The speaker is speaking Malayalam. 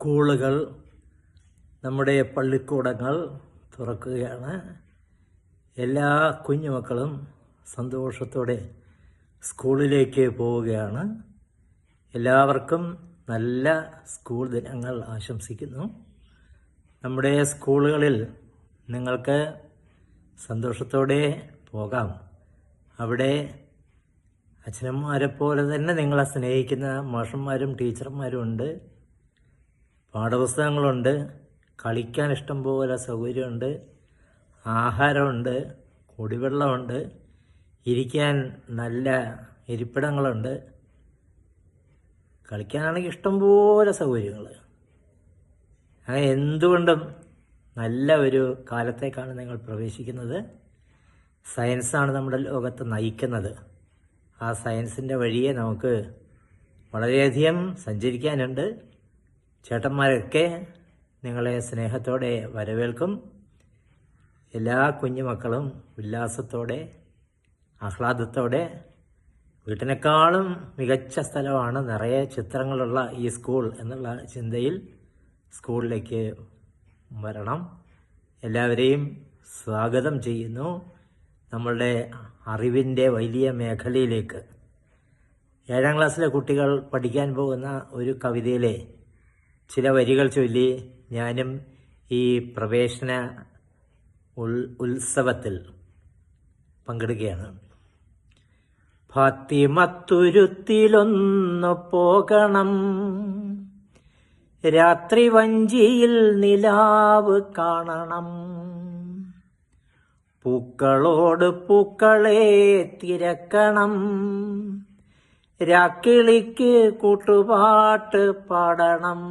സ്കൂളുകൾ നമ്മുടെ പള്ളിക്കൂടങ്ങൾ തുറക്കുകയാണ്. എല്ലാ കുഞ്ഞുമക്കളും സന്തോഷത്തോടെ സ്കൂളിലേക്ക് പോവുകയാണ്. എല്ലാവർക്കും നല്ല സ്കൂൾ ദിനങ്ങൾ ആശംസിക്കുന്നു. നമ്മുടെ സ്കൂളുകളിൽ നിങ്ങൾക്ക് സന്തോഷത്തോടെ പോകാം. അവിടെ അച്ഛനമ്മമാരെ പോലെ തന്നെ നിങ്ങളെ സ്നേഹിക്കുന്ന മാഷന്മാരും ടീച്ചർമാരും ഉണ്ട്. പാഠപുസ്തകങ്ങളുണ്ട്. കളിക്കാൻ ഇഷ്ടം പോലെ സൗകര്യമുണ്ട്. ആഹാരമുണ്ട്. കുടിവെള്ളമുണ്ട്. ഇരിക്കാൻ നല്ല ഇരിപ്പിടങ്ങളുണ്ട്. കളിക്കാനാണെങ്കിൽ ഇഷ്ടംപോലെ സൗകര്യങ്ങൾ. അങ്ങനെ എന്തുകൊണ്ടും നല്ല ഒരു കാലത്തേക്കാണ് നിങ്ങൾ പ്രവേശിക്കുന്നത്. സയൻസാണ് നമ്മുടെ ലോകത്ത് നയിക്കുന്നത്. ആ സയൻസിന്റെ വഴിയെ നമുക്ക് വളരെയധികം സഞ്ചരിക്കാനുണ്ട്. ചേട്ടന്മാരൊക്കെ നിങ്ങളെ സ്നേഹത്തോടെ വരവേൽക്കും. എല്ലാ കുഞ്ഞുമക്കളും ഉല്ലാസത്തോടെ ആഹ്ലാദത്തോടെ. വീട്ടിനേക്കാളും മികച്ച സ്ഥലമാണ് നിറയെ ചിത്രങ്ങളുള്ള ഈ സ്കൂൾ എന്നുള്ള ചിന്തയിൽ സ്കൂളിലേക്ക് വരണം. എല്ലാവരെയും സ്വാഗതം ചെയ്യുന്നു. നമ്മളുടെ അറിവിന്റെ വലിയ മേഖലയിലേക്ക്. ഏഴാം ക്ലാസ്സിലെ കുട്ടികൾ പഠിക്കാൻ പോകുന്ന ഒരു കവിതയിലെ ചില വരികൾ ചൊല്ലി ഞാനും ഈ പ്രവേശന ഉത്സവത്തിൽ പങ്കെടുക്കുകയാണ്. ഫാത്തിമത്തുരുത്തിലൊന്നു പോകണം. രാത്രി വഞ്ചിയിൽ നിലാവ് കാണണം. പൂക്കളോട് പൂക്കളെ തിരക്കണം. രാക്കിളിക്ക് കൂട്ടുപാട്ട് പാടണം.